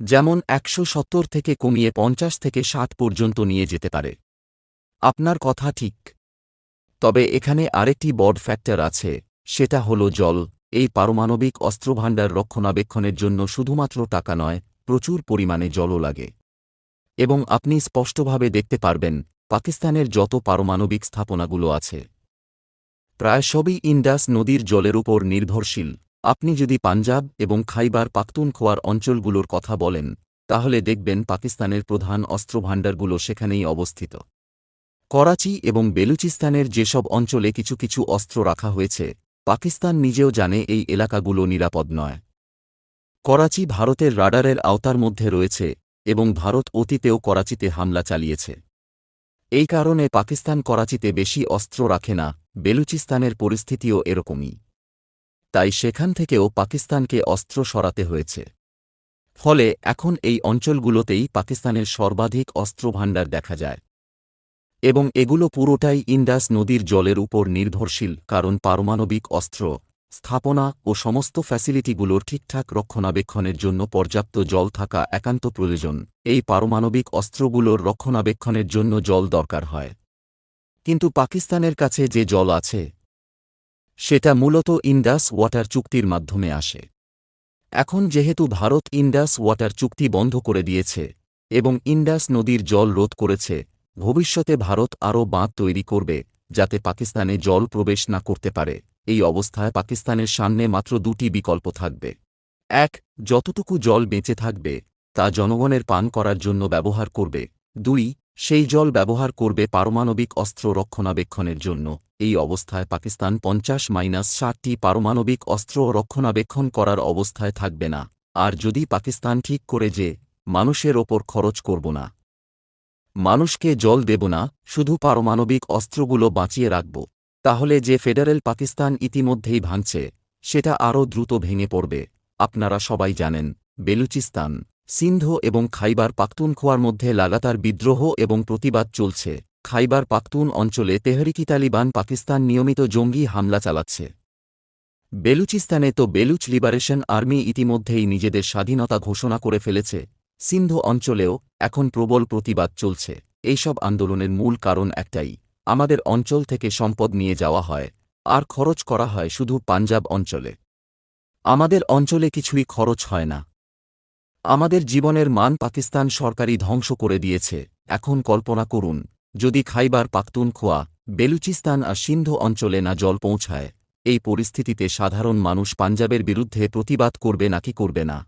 যেমন একশো সত্তর থেকে কমিয়ে পঞ্চাশ থেকে ষাট পর্যন্ত নিয়ে যেতে পারে। আপনার কথা ঠিক। তবে এখানে আরেকটি বড় ফ্যাক্টর আছে, সেটা হল জল। এই পারমাণবিক অস্ত্রভাণ্ডার রক্ষণাবেক্ষণের জন্য শুধুমাত্র টাকা নয়, প্রচুর পরিমাণে জলও লাগে। এবং আপনি স্পষ্টভাবে দেখতে পারবেন, পাকিস্তানের যত পারমাণবিক স্থাপনাগুলো আছে, প্রায় সবই ইন্ডাস নদীর জলের উপর নির্ভরশীল। আপনি যদি পাঞ্জাব এবং খাইবার পাখতুনখোয়ার অঞ্চলগুলোর কথা বলেন, তাহলে দেখবেন পাকিস্তানের প্রধান অস্ত্রভাণ্ডারগুলো সেখানেই অবস্থিত। করাচি এবং বেলুচিস্তানের যেসব অঞ্চলে কিছু কিছু অস্ত্র রাখা হয়েছে, পাকিস্তান নিজেও জানে এই এলাকাগুলো নিরাপদ নয়। করাচি ভারতের রাডারের আওতার মধ্যে রয়েছে এবং ভারত অতীতেও করাচিতে হামলা চালিয়েছে। এই কারণে পাকিস্তান করাচিতে বেশি অস্ত্র রাখে না, বেলুচিস্তানের পরিস্থিতিও এরকমই। তাই সেখান থেকেও পাকিস্তানকে অস্ত্র সরাতে হয়েছে। ফলে এখন এই অঞ্চলগুলোতেই পাকিস্তানের সর্বাধিক অস্ত্রভাণ্ডার দেখা যায়। এবং এগুলো পুরোটাই ইন্ডাস নদীর জলের উপর নির্ভরশীল, কারণ পারমাণবিক অস্ত্র স্থাপনা ও সমস্ত ফ্যাসিলিটিগুলোর ঠিকঠাক রক্ষণাবেক্ষণের জন্য পর্যাপ্ত জল থাকা একান্ত প্রয়োজন। এই পারমাণবিক অস্ত্রগুলোর রক্ষণাবেক্ষণের জন্য জল দরকার হয়। কিন্তু পাকিস্তানের কাছে যে জল আছে সেটা মূলত ইন্ডাস ওয়াটার চুক্তির মাধ্যমে আসে। এখন যেহেতু ভারত ইন্ডাস ওয়াটার চুক্তি বন্ধ করে দিয়েছে এবং ইন্ডাস নদীর জল রোধ করেছে, ভবিষ্যতে ভারত আরও বাঁধ তৈরি করবে যাতে পাকিস্তানে জল প্রবেশ না করতে পারে। এই অবস্থায় পাকিস্তানের সামনে মাত্র দুটি বিকল্প থাকবে। এক, যতটুকু জল বেঁচে থাকবে, তা জনগণের পান করার জন্য ব্যবহার করবে। দুই, সেই জল ব্যবহার করবে পারমাণবিক অস্ত্র রক্ষণাবেক্ষণের জন্য। এই অবস্থায় পাকিস্তান পঞ্চাশ মাইনাস ষাটটি পারমাণবিক অস্ত্র রক্ষণাবেক্ষণ করার অবস্থায় থাকবে না। আর যদি পাকিস্তান ঠিক করে যে, মানুষের ওপর খরচ করব না। মানুষকে জল দেব না, শুধু পারমাণবিক অস্ত্রগুলো বাঁচিয়ে রাখব। তাহলে যে ফেডারেল পাকিস্তান ইতিমধ্যেই ভাঙছে, সেটা আরও দ্রুত ভেঙে পড়বে। আপনারা সবাই জানেন, বেলুচিস্তান, সিন্ধ এবং খাইবার পাখতুনখোয়ার মধ্যে লাগাতার বিদ্রোহ এবং প্রতিবাদ চলছে। খাইবার পাখতুন অঞ্চলে তেহরিকি তালিবান পাকিস্তান নিয়মিত জঙ্গি হামলা চালাচ্ছে। বেলুচিস্তানে তো বেলুচ লিবারেশন আর্মি ইতিমধ্যেই নিজেদের স্বাধীনতা ঘোষণা করে ফেলেছে। সিন্ধ অঞ্চলেও এখন প্রবল প্রতিবাদ চলছে। এইসব আন্দোলনের মূল কারণ একটাই, আমাদের অঞ্চল থেকে সম্পদ নিয়ে যাওয়া হয়। আর খরচ করা হয় শুধু পাঞ্জাব অঞ্চলে। আমাদের অঞ্চলে কিছুই খরচ হয় না। আমাদের জীবনের মান পাকিস্তান সরকারি ধ্বংস করে দিয়েছে। এখন কল্পনা করুন যদি খাইবার পাখতুনখোয়া, বেলুচিস্তান আর সিন্ধ অঞ্চলে না জল পৌঁছায়, এই পরিস্থিতিতে সাধারণ মানুষ পাঞ্জাবের বিরুদ্ধে প্রতিবাদ করবে নাকি করবে না।